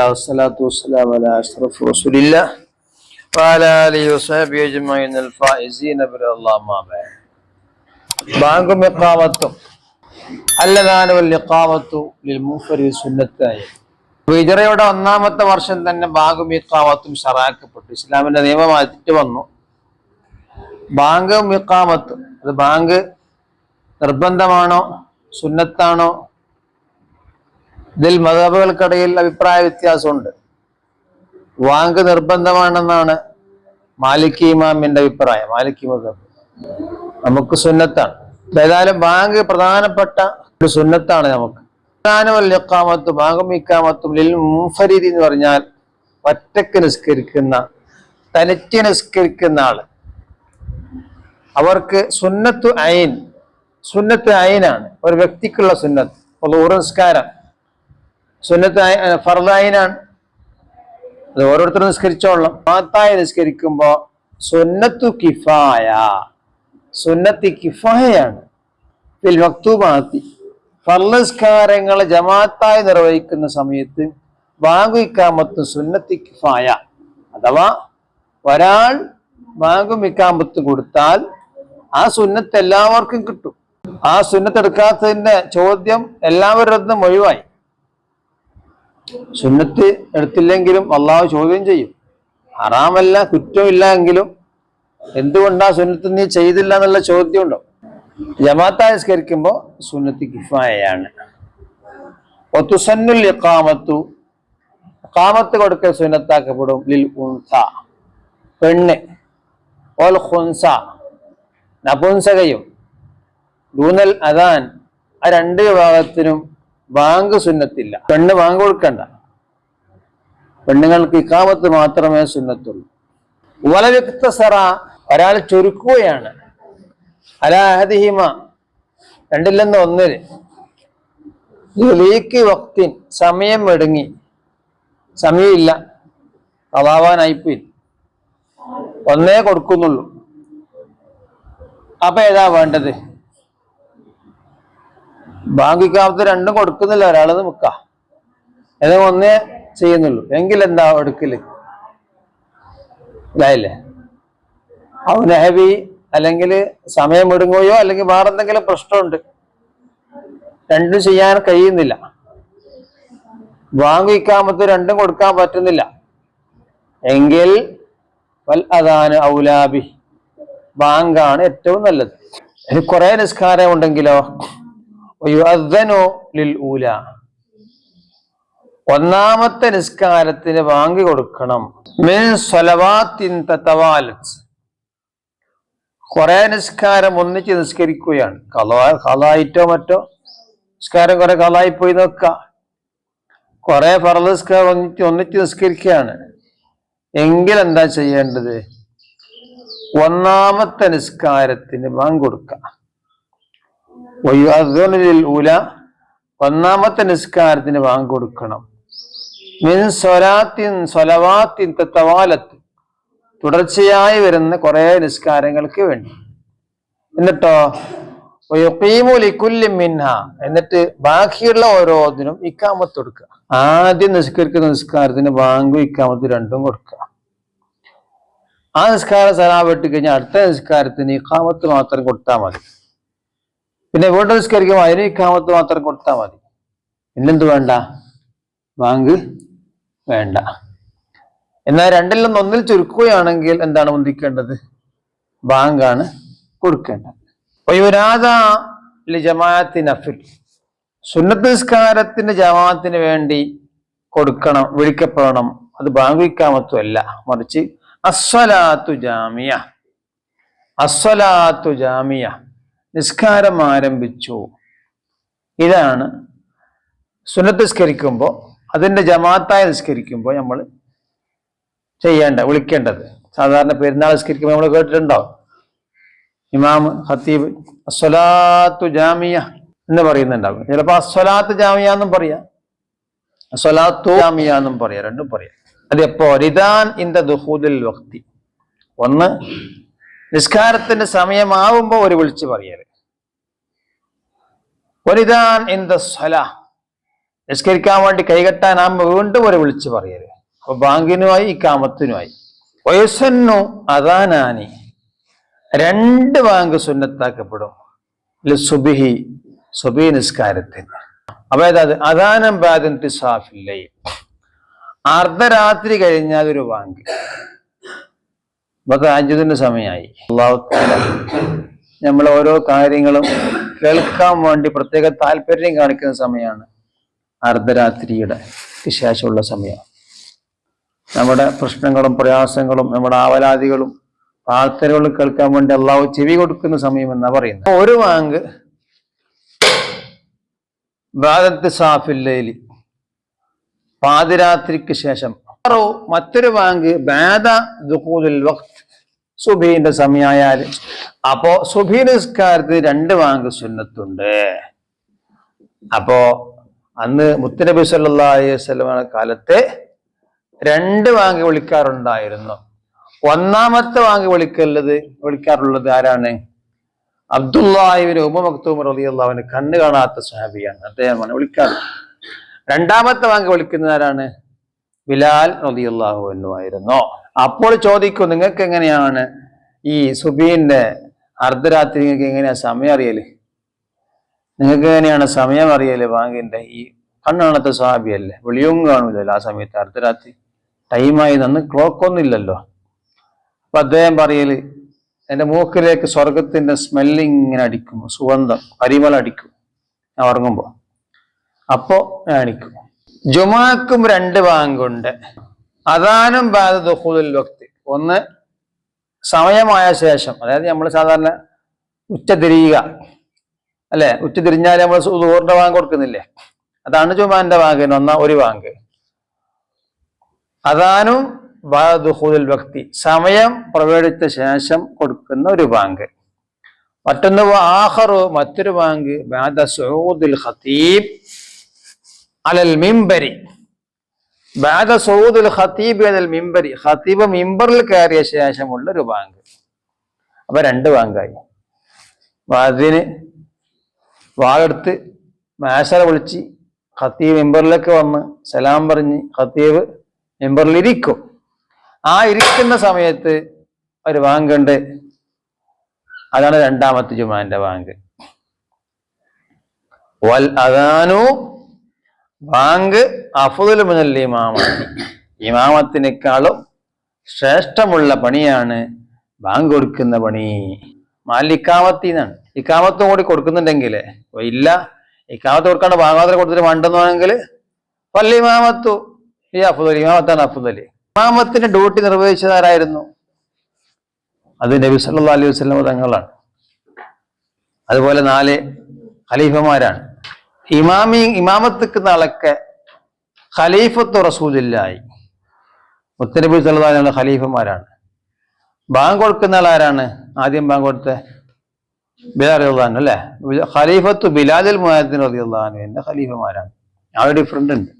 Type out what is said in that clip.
വസ്സലാത്തു അലാ വൽ ലിൽ ഹിജറയുടെ ഒന്നാമത്തെ വർഷം തന്നെ ബാങ്കും ഇഖാമത്തും ഷറാക്കപ്പെട്ടു ഇസ്ലാമിന്റെ നിയമം മാറ്റി വന്നു. ബാങ്കും ഇഖാമത്ത് അത് ബാങ്ക് നിർബന്ധമാണോ സുന്നത്താണോ ഇതിൽ മതബുകൾക്കിടയിൽ അഭിപ്രായ വ്യത്യാസമുണ്ട്. വാങ്ക് നിർബന്ധമാണെന്നാണ് മാലിക്കി ഇമാമിന്റെ അഭിപ്രായം. മാലിക്കി മതബ് നമുക്ക് സുന്നത്താണ്. ഏതായാലും ബാങ്ക് പ്രധാനപ്പെട്ട ഒരു സുന്നത്താണ് നമുക്ക്. ഇക്കാമത്തും ബാങ്കും ഇക്കാമത്തും ലിൽ മുഫരീദി എന്ന് പറഞ്ഞാൽ ഒറ്റയ്ക്ക് നിസ്കരിക്കുന്ന തനിച്ച് നിസ്കരിക്കുന്ന ആൾ. അവർക്ക് സുന്നത്ത് അയിൻ സുന്നത്ത് അയിനാണ്. ഒരു വ്യക്തിക്കുള്ള സുന്നത്ത്. നിസ്കാരം. സുന്നത്ത് ഫർദായിനാണ്. അത് ഓരോരുത്തരും നിസ്കരിച്ചോളണം. മാത്തായി നിസ്കരിക്കുമ്പോ സുന്നത്തു കിഫായ. സുന്നത്തി കിഫായയാണ്. ഫിൽ ഫർലസ്കാരങ്ങൾ ജമാത്തായി നിർവഹിക്കുന്ന സമയത്ത് ബാങ്കു ഇക്കാമത്ത് സുന്നത്തി കിഫായ. അഥവാ ഒരാൾ ബാങ്കും ഇക്കാമത്ത് കൊടുത്താൽ ആ സുന്നത്ത് എല്ലാവർക്കും കിട്ടും. ആ സുന്നത്ത് എടുക്കാത്തതിന്റെ ചോദ്യം എല്ലാവരുടെ ഒഴിവായി. സുന്നത്ത് എടുത്തില്ലെങ്കിലും അള്ളാഹു ചോദ്യം ചെയ്യും. ഹറാമല്ല കുറ്റമില്ല എങ്കിലും എന്തുകൊണ്ടാ സുന്നത്ത് നീ ചെയ്തില്ല എന്നുള്ള ചോദ്യം ഉണ്ടോ ജമാഅത്തായി നിസ്കരിക്കുമ്പോ സുന്നത്ത് കിഫായയാണ്. ഒത്തുസന്നുൽ കാമത്തു കാമത്ത് കൊടുക്കൽ സുന്നത്താക്കപ്പെടും. ലിൽ ഉൻസ പെണ്ണ്. ഓൽ ഹുൻസ നപുൻസകയും ദൂനൽ അദാൻ ആ രണ്ട് വിഭാഗത്തിനും ബാങ്ക് സുന്നത്തില്ല. പെണ്ണ് ബാങ്ക് കൊടുക്കണ്ട. പെണ്ണുങ്ങൾക്ക് ഇക്കാമത്ത് മാത്രമേ സുന്നത്തുള്ളൂ. വലവ്യക്തസറ ഒരാൾ ചുരുക്കുകയാണ്. അലാഹദിഹിമ രണ്ടില്ലെന്ന് ഒന്നിൽ ലീക്ക് വക്തിൻ സമയം എടുങ്ങി സമയമില്ല. അവാവാനായിപ്പോയി ഒന്നേ കൊടുക്കുന്നുള്ളൂ. അപ്പൊ ഏതാ വേണ്ടത്? ബാങ്കിക്കാമത്ത് രണ്ടും കൊടുക്കുന്നില്ല ഒരാളത് മുക്ക ഏതെങ്കിലും ഒന്നേ ചെയ്യുന്നുള്ളൂ. എങ്കിൽ എന്താ എടുക്കൽ? ഇതായില്ലേ? അവനഹവി അല്ലെങ്കിൽ സമയം ഇടുങ്ങുകയോ അല്ലെങ്കിൽ വേറെ എന്തെങ്കിലും പ്രശ്നമുണ്ട്. രണ്ടും ചെയ്യാൻ കഴിയുന്നില്ല. വാങ്ങിക്കാമത്ത് രണ്ടും കൊടുക്കാൻ പറ്റുന്നില്ല. എങ്കിൽ വൽ അതാണ് ഔലാബി. ബാങ്കാണ് ഏറ്റവും നല്ലത്. ഇനി കുറെ നിസ്കാരം ഉണ്ടെങ്കിലോ? ഒന്നാമത്തെ നിസ്കാരത്തിന് വാങ്ങി കൊടുക്കണം. മിൻ കുറെ നിസ്കാരം ഒന്നിച്ച് നിസ്കരിക്കുകയാണ്. കലാ മറ്റോ? നിസ്കാരം കുറെ കലായി പോയി നോക്ക കുറെ ഫറ നിസ്കാരം ഒന്നിച്ച് ഒന്നിച്ച് നിസ്കരിക്കുകയാണ്. എങ്കിൽ എന്താ ചെയ്യേണ്ടത്? ഒന്നാമത്തെ നിസ്കാരത്തിന് വാങ്ങി കൊടുക്കാം ഊല ഒന്നാമത്തെ നിസ്കാരത്തിന് വാങ്ങി കൊടുക്കണം മിൻ തുടർച്ചയായി വരുന്ന കുറെ നിസ്കാരങ്ങൾക്ക് വേണ്ടി. എന്നിട്ടോ ലിക്കുല്ലി എന്നിട്ട് ബാക്കിയുള്ള ഓരോന്നിനും ഇക്കാമത്ത് കൊടുക്കുക. ആദ്യം നിസ്കരിക്കുന്ന നിസ്കാരത്തിന് ബാങ്കും ഇക്കാമത്ത് രണ്ടും കൊടുക്കുക. ആ നിസ്കാരം സലാപെട്ട് കഴിഞ്ഞാൽ അടുത്ത നിസ്കാരത്തിന് ഇക്കാമത്ത് മാത്രം കൊടുത്താൽ മതി. പിന്നെ വീണ്ടും നിസ്കരിക്കുമ്പോൾ അതിന് ഇക്കാമത്ത് മാത്രം കൊടുത്താൽ മതി. പിന്നെന്ത് വേണ്ട? ബാങ്ക് വേണ്ട. എന്നാൽ രണ്ടിൽ നിന്ന് ഒന്നിൽ ചുരുക്കുകയാണെങ്കിൽ എന്താണ് മുന്തിക്കേണ്ടത്? ബാങ്കാണ് കൊടുക്കേണ്ടത്. ജമാഅത്തി നഫിൽ. സുന്നത്ത് നിസ്കാരത്തിന്റെ ജമാഅത്തിന് വേണ്ടി കൊടുക്കണം വിളിക്കപ്പെടണം. അത് ബാങ്ക് ഇക്കാമത്തും അല്ല. മറിച്ച് അസ്വലാത്തു ജാമിയ. അസ്വലാത്തു ജാമിയ. നിസ്കാരം ആരംഭിച്ചു. ഇതാണ് സുന്നത്ത് നിസ്കരിക്കുമ്പോൾ അതിന്റെ ജമാത്തായി നിസ്കരിക്കുമ്പോൾ നമ്മൾ ചെയ്യേണ്ട വിളിക്കേണ്ടത്. സാധാരണ പെരുന്നാൾ നിസ്കരിക്കുമ്പോൾ നമ്മൾ കേട്ടിട്ടുണ്ടാവും ഇമാം ഹത്തീബ് അസ്വലാത്തു ജാമിയ എന്ന് പറയുന്നുണ്ടാവും. ചിലപ്പോൾ അസ്വലാത്ത് ജാമിയ എന്നും പറയാം. അസ്വലാത്തു ജാമിയ എന്നും പറയാം. രണ്ടും പറയാം. അത് റിദാൻ ഇൻ ദ വക്തി ഒന്ന് നിസ്കാരത്തിന്റെ സമയമാവുമ്പോൾ ഒരു വിളിച്ച് പറയൽ. ഒരിതാൻ ഇൻ ദ സ്വല. നിസ്കരിക്കാൻ വേണ്ടി കൈകെട്ടാനാകുമ്പോൾ വീണ്ടും ഒരു വിളിച്ചു പറയൽ. അപ്പൊ ബാങ്കിനുമായി ഇക്കാമത്തിനുമായി. വയസ്സന്നു അതാനാനി രണ്ട് ബാങ്ക് സുന്നത്താക്കപ്പെടും. സുബിഹി സുബി നിസ്കാരത്തിന്. അപ്പൊ ഏതാത് അദാനം ബാദൻ തിസാഫില്ലേ അർദ്ധരാത്രി കഴിഞ്ഞാൽ ഒരു ബാങ്ക്. ഇപ്പൊ താജുദിന്റെ സമയമായി. നമ്മൾ ഓരോ കാര്യങ്ങളും കേൾക്കാൻ വേണ്ടി പ്രത്യേക താല്പര്യം കാണിക്കുന്ന സമയമാണ്. അർദ്ധരാത്രിയുടെ ശേഷമുള്ള സമയം. നമ്മുടെ പ്രശ്നങ്ങളും പ്രയാസങ്ങളും നമ്മുടെ ആവലാദികളും പ്രാർത്ഥനകളും കേൾക്കാൻ വേണ്ടി അള്ളാഹു ചെവി കൊടുക്കുന്ന സമയം എന്നാ പറയുന്നത്. ഒരു വാങ്ക് ബാദത്ത് സാഫില്ലയിൽ പാതിരാത്രിക്ക് ശേഷം. മറ്റൊരു വാങ്ക് ബാദ ദുഹൂദുൽ വഖ്ത്. സുബീന്റെ സമയമായാൽ അപ്പോ സുബീ നിസ്കാരത്തിന് രണ്ട് വാങ്ക് സുന്നത്തുണ്ട്. അപ്പോ അന്ന് മുത്തനബി സല്ലാ അലൈഹി വസല്ലമയുടെ കാലത്തെ രണ്ട് വാങ്ക് വിളിക്കാറുണ്ടായിരുന്നു. ഒന്നാമത്തെ വാങ്ക് വിളിക്കലുള്ളത് വിളിക്കാറുള്ളത് ആരാണ്? അബ്ദുല്ലാഹിബിന് ഉമ മക്തൂം റളിയല്ലാഹുവിന് കണ്ണ് കാണാത്ത സ്വഹാബിയാണ്. അദ്ദേഹമാണ് വിളിക്കാറ്. രണ്ടാമത്തെ വാങ്ക് വിളിക്കുന്നത് ആരാണ്? ബിലാൽ റളിയല്ലാഹു അൻഹു ആയിരുന്നു. അപ്പോൾ ചോദിക്കും നിങ്ങൾക്ക് എങ്ങനെയാണ് ഈ സുബീന്റെ അർദ്ധരാത്രി നിങ്ങൾക്ക് എങ്ങനെയാണ് സമയം അറിയൽ? നിങ്ങൾക്ക് എങ്ങനെയാണ് സമയം അറിയൽ ബാങ്കിന്റെ? ഈ കണ്ണാണത്തെ സ്വാഭിയല്ലേ വെളിയും കാണൂലല്ലോ ആ സമയത്ത് അർദ്ധരാത്രി. ടൈമായി നന്ന് ക്ലോക്ക് ഒന്നുമില്ലല്ലോ അപ്പൊ അദ്ദേഹം പറയൽ എന്റെ മൂക്കിലേക്ക് സ്വർഗത്തിന്റെ സ്മെല്ലിങ് ഇങ്ങനെ അടിക്കും സുഗന്ധം പരിമള അടിക്കും. ഞാൻ ഉറങ്ങുമ്പോ. അപ്പോ ഞാൻ അടിക്കും ജുമാക്കും രണ്ട് ബാങ്കുണ്ട്. അതാനും ബാധ ദുഹുദുൽ വക്തി. ഒന്ന് സമയമായ ശേഷം അതായത് നമ്മൾ സാധാരണ ഉച്ച തിരിയുക അല്ലെ? ഉച്ച നമ്മൾ സുഹൂറിന്റെ ബാങ്ക് കൊടുക്കുന്നില്ലേ? അതാണ് ജുമാന്റെ ഭാഗം ഒന്ന ഒരു ബാങ്ക്. ബാധ ദുഹുദുൽ വക്തി. സമയം പ്രവേടിച്ച ശേഷം കൊടുക്കുന്ന ഒരു ബാങ്ക്. മറ്റൊന്ന് ആഹറു മറ്റൊരു ബാങ്ക് ബാദ സഊദുൽ ഖതീബ് അലൽ മിംബരി. ഖതീബ് അലൽ മിംബരി. ഖത്തീബ് മിംബറിൽ കയറിയ ശേഷമുള്ള ഒരു ബാങ്ക്. അപ്പൊ രണ്ട് ബാങ്കായി. വാദിന് വാളെടുത്ത് മാശല വിളിച്ച് ഖത്തീബ് മെമ്പറിലേക്ക് വന്ന് സലാം പറഞ്ഞ് ഖത്തീബ് മെമ്പറിൽ ഇരിക്കും ആ ഇരിക്കുന്ന സമയത്ത് ഒരു ബാങ്കുണ്ട്. അതാണ് രണ്ടാമത്തെ ജുമാന്റെ ബാങ്ക്. വൽ ബാങ്ക് അഫുദുൽ മുനൽ ഇമാമാണ് ഇമാമത്തിനേക്കാളും ശ്രേഷ്ഠമുള്ള പണിയാണ് ബാങ്ക് കൊടുക്കുന്ന പണി. മാലിക്കാമത്തി എന്നാണ് ഇക്കാമത്തും കൂടി കൊടുക്കുന്നുണ്ടെങ്കിൽ ഇല്ല ഇക്കാമത്ത് കൊടുക്കാണ്ട് മാത്രം കൊടുത്തിട്ട് വേണ്ടെന്ന് വേണമെങ്കിൽ പള്ളി പല്ലിമാമത്തു ഈ അഫുദലി ഇമാമത്താണ് അഫുദലി. ഇമാമത്തിന്റെ ഡ്യൂട്ടി നിർവഹിച്ചതാരായിരുന്നു? അത് നബി സല്ലാ അലൈഹി വസ്ലം തങ്ങളാണ്. അതുപോലെ നാല് ഖലീഫമാരാണ്. ഇമാമി ഇമാമത്തിക്കുന്ന ആളൊക്കെ ഖലീഫത്ത് റസൂലില്ലായി. മുത്തനബി സല്ലാ ഖലീഫമാരാണ് ബാങ്ക് കൊടുക്കുന്ന ആൾ ആരാണ്? ആദ്യം ബാങ്ക് കൊടുത്ത ബിലാൽ റളിയല്ലാഹു അല്ലേ? ഖലീഫത്ത് ബിലാദുൽ മുഹാദിൻ റളിയല്ലാഹു എന്റെ ഖലീഫമാരാണ് ആ ഡിഫറെന്റ് ഉണ്ട്.